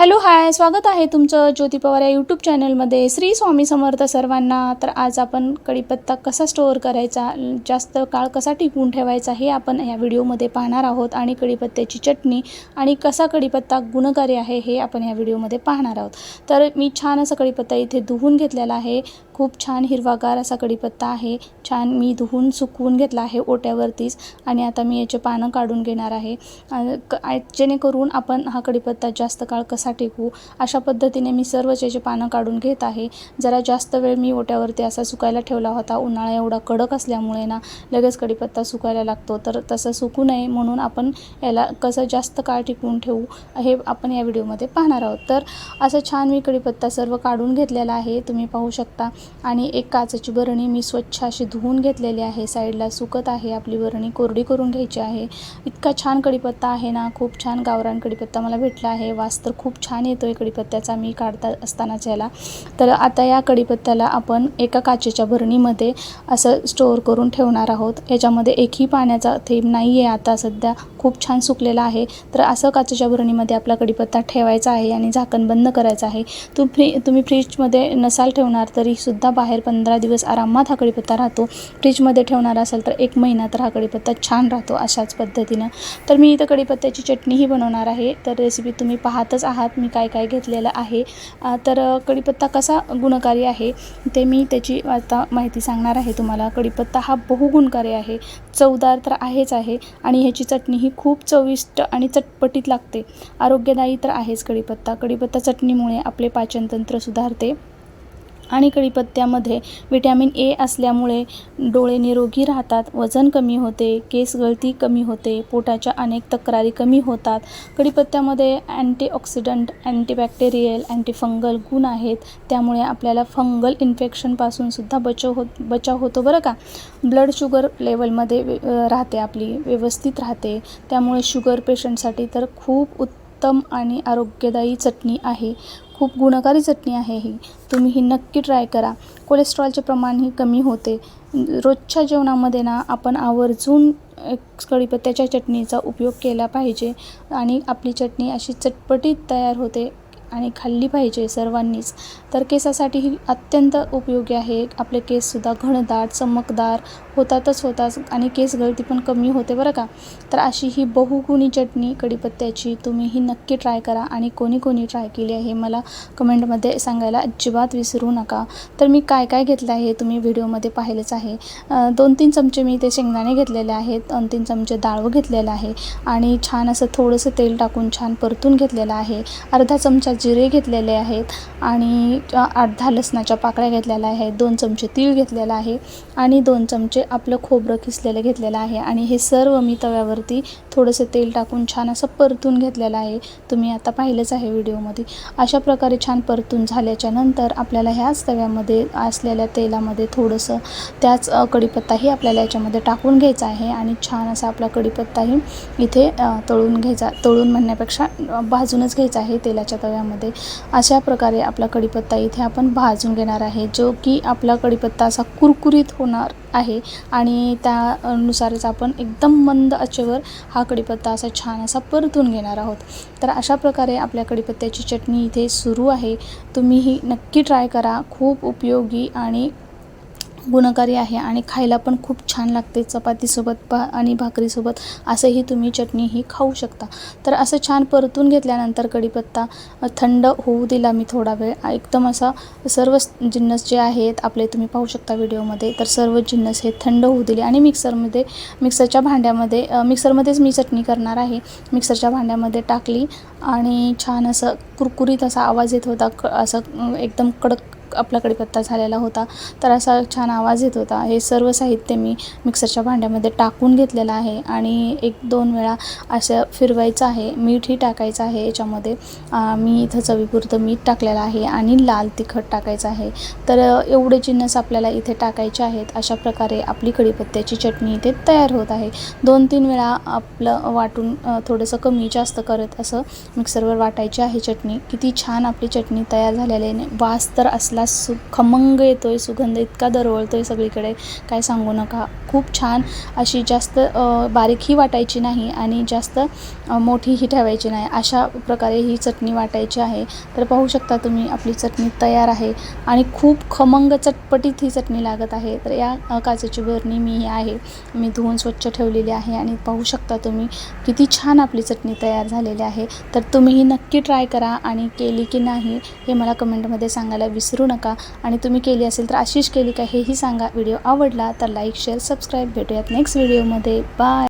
Hello hi स्वागत आहे तुमचं ज्योती पवार या यूट्यूब चॅनलमध्ये श्री स्वामी समर्थ सर्वांना तर आज आपण कढीपत्ता कसा स्टोअर करायचा जास्त काळ कसा टिकवून ठेवायचा हे आपण या व्हिडिओमध्ये पाहणार आहोत आणि कढीपत्त्याची चटणी आणि कसा कढीपत्ता गुणकारी आहे हे आपण या व्हिडिओमध्ये पाहणार आहोत. तर मी छान असा कडीपत्ता इथे धुवून घेतलेला आहे. खूप छान हिरवागार असा कढीपत्ता आहे. छान मी धुवून सुकवून घेतला आहे ओट्यावरतीच आणि आता मी याचे पानं काढून घेणार आहे. क जेणेकरून आपण हा कढीपत्ता जास्त काळ कसा टिकवू अशा पद्धतीने मी सर्वच याचे पानं काढून घेत आहे. जरा जास्त वेळ मी ओट्यावरती असा सुकायला ठेवला होता. उन्हाळा एवढा कडक असल्यामुळे ना लगेच कढीपत्ता सुकायला लागतो. तर तसं सुकू नये म्हणून आपण याला कसं जास्त काळ टिकवून ठेवू हे आपण या व्हिडिओमध्ये पाहणार आहोत. तर असं छान मी कढीपत्ता सर्व काढून घेतलेला आहे. तुम्ही पाहू शकता. आणि एक काचेची बरणी मी स्वच्छ अशी धुवून घेतलेली आहे. साईडला सुकत आहे आपली बरणी कोरडी करून घ्यायची आहे. इतका छान कढीपत्ता आहे ना खूप छान गावरान कढीपत्ता मला भेटला आहे. वास तर खूप छान येतो आहे कढीपत्त्याचा मी काढता असतानाच याला. तर आता या कढीपत्त्याला आपण एका काचेच्या भरणीमध्ये असं स्टोअर करून ठेवणार आहोत. याच्यामध्ये एकही पाण्याचा थेंब नाही आहे आता सध्या खूप छान सुकलेला आहे. तर असं काचेच्या भरणीमध्ये आपला कढीपत्ता ठेवायचा आहे आणि झाकण बंद करायचं आहे. तुम्ही फ्री तुम्ही फ्रीजमध्ये नसाल ठेवणार तरी सुद्धा बाहेर पंधरा दिवस आरामात हा कढीपत्ता राहतो. फ्रीजमध्ये ठेवणार असेल तर एक महिना तर हा कढीपत्ता छान राहतो अशाच पद्धतीनं. तर मी इथं कडीपत्त्याची चटणीही बनवणार आहे. तर रेसिपी तुम्ही पाहतच आहात मी काय काय घेतलेलं आहे. तर कडीपत्ता कढीपत्ता कसा गुणकारी आहे ते मी त्याची आता माहिती सांगणार आहे तुम्हाला. कढीपत्ता हा बहुगुणकारी आहे. चवदार तर आहेच आहे आणि ह्याची चटणी ही खूप चविष्ट आणि चटपटीत लागते. आरोग्यदायी तर आहेच कढीपत्ता कढीपत्ता चटणीमुळे आपले पाचनतंत्र सुधारते. आणि कढीपत्त्यामध्ये विटॅमिन ए असल्यामुळे डोळे निरोगी राहतात वजन कमी होते केस गळती कमी होते पोटाच्या अनेक तक्रारी कमी होतात. कढीपत्त्यामध्ये अँटीऑक्सिडंट अँटीबॅक्टेरियल अँटीफंगल गुण आहेत त्यामुळे आपल्याला फंगल इन्फेक्शनपासूनसुद्धा बचाव होत बचाव होतो बरं का? ब्लड शुगर लेवलमध्ये राहते आपली व्यवस्थित राहते. त्यामुळे शुगर पेशंटसाठी तर खूप उत्तम आणि आरोग्यदायी चटणी आहे. खूप गुणकारी चटणी आहे ही. तुम्ही ही नक्की ट्राय करा. कोलेस्ट्रॉलचे प्रमाणही कमी होते. रोजच्या जेवणामध्ये ना आपण आवर्जून कढीपत्त्याच्या चटणीचा उपयोग केला पाहिजे आणि आपली चटणी अशी चटपटीत तयार होते. आणि खाल्ली पाहिजे सर्वांनीच. तर केसासाठी ही अत्यंत उपयोगी आहे. आपले केससुद्धा घनदाट चमकदार होतातच होतात आणि केस गळती पण कमी होते बरं का? तर अशी ही बहुगुणी चटणी कढीपत्त्याची तुम्ही ही नक्की ट्राय करा आणि कोणी कोणी ट्राय केली आहे मला कमेंटमध्ये सांगायला अजिबात विसरू नका. तर मी काय काय घेतलं आहे तुम्ही व्हिडिओमध्ये पाहिलेच आहे. दोन तीन चमचे मी ते शेंगदाणे घेतलेले आहेत दोन तीन चमचे डाळ घेतलेलं आहे आणि छान असं थोडंसं तेल टाकून छान परतून घेतलेलं आहे. अर्धा चमचा जिरे घेतलेले आहेत आणि अर्धा लसणाच्या पाकळ्या घेतलेल्या आहेत दोन चमचे तीळ घेतलेला आहे आणि दोन चमचे आपलं खोबरं किसलेलं घेतलेलं आहे. आणि हे सर्व मी तव्यावरती थोडंसं तेल टाकून छान असं परतून घेतलेलं आहे. तुम्ही आता पाहिलंच आहे व्हिडिओमध्ये. अशा प्रकारे छान परतून झाल्याच्यानंतर आपल्याला ह्याच तव्यामध्ये असलेल्या तेलामध्ये थोडंसं त्याच कडीपत्ताही कढीपत्ताही आपल्याला याच्यामध्ये टाकून घ्यायचा आहे आणि छान असा आपला कढीपत्ताही इथे तळून घ्यायचा तळून म्हणण्यापेक्षा भाजूनच घ्यायचा आहे तेलाच्या तव्यामध्ये. अशा प्रकारे आपला कढीपत्ता इथे आपण भाजून घेणार आहे जो की आपला कढीपत्ता असा कुरकुरीत होणार आहे आणि त्यानुसारच आपण एकदम मंद आचेवर हा कढीपत्ता असा छान असा परतून घेणार आहोत. तर अशा प्रकारे आपल्या कढीपत्त्याची चटणी इथे सुरू आहे. तुम्ही ही नक्की ट्राय करा. खूप उपयोगी आणि गुणकारी आहे आणि खायला पण खूप छान लागते चपातीसोबत पा आणि भाकरीसोबत असंही तुम्ही चटणी ही खाऊ शकता. तर असं छान परतून घेतल्यानंतर कढीपत्ता थंड होऊ दिला मी थोडा वेळ. एकदम असा सर्व जिन्नस जे आहेत आपले तुम्ही पाहू शकता व्हिडिओमध्ये तर सर्व जिन्नस हे थंड होऊ दिले. आणि मिक्सरमध्ये मिक्सरच्या भांड्यामध्ये मिक्सरमध्येच मी चटणी करणार आहे. मिक्सरच्या भांड्यामध्ये टाकली आणि छान असं कुरकुरीत असा आवाज येत होता क असं एकदम कडक आपला कढीपत्ता झालेला होता तर असा छान आवाज येत होता. हे सर्व साहित्य मी मिक्सरच्या भांड्यामध्ये टाकून घेतलेलं आहे आणि एक दोन वेळा असं फिरवायचं आहे मीठही टाकायचं आहे याच्यामध्ये. मी इथं चवीपुरतं मीठ टाकलेलं आहे आणि लाल तिखट टाकायचं आहे. तर एवढे जिन्नस आपल्याला इथे टाकायचे आहेत अशा प्रकारे आपली कढीपत्त्याची चटणी इथे तयार होत आहे. दोन तीन वेळा आपलं वाटून थोडंसं कमी जास्त करत असं मिक्सरवर वाटायची आहे चटणी. किती छान आपली चटणी तयार झालेली आहे. वास तर असला मला सु खमंग येतो आहे सुगंध इतका दरवळतो आहे सगळीकडे काय सांगू नका. खूप छान अशी जास्त बारीकही वाटायची नाही आणि जास्त मोठीही ठेवायची नाही. अशा प्रकारे ही चटणी वाटायची आहे. तर पाहू शकता तुम्ही आपली चटणी तयार आहे आणि खूप खमंग चटपटीत ही चटणी लागत आहे. तर या काचेची बरणी मी ही आहे. मी धुवून स्वच्छ ठेवलेली आहे आणि पाहू शकता तुम्ही किती छान आपली चटणी तयार झालेली आहे. तर तुम्हीही नक्की ट्राय करा आणि केली की नाही हे मला कमेंटमध्ये सांगायला विसरू नका आणि तुम्ही केली असेल तर आशिष केली का हेही सांगा. व्हिडिओ आवडला तर लाईक शेअर सबस्क्राईब. भेटूयात नेक्स्ट व्हिडिओमध्ये. बाय.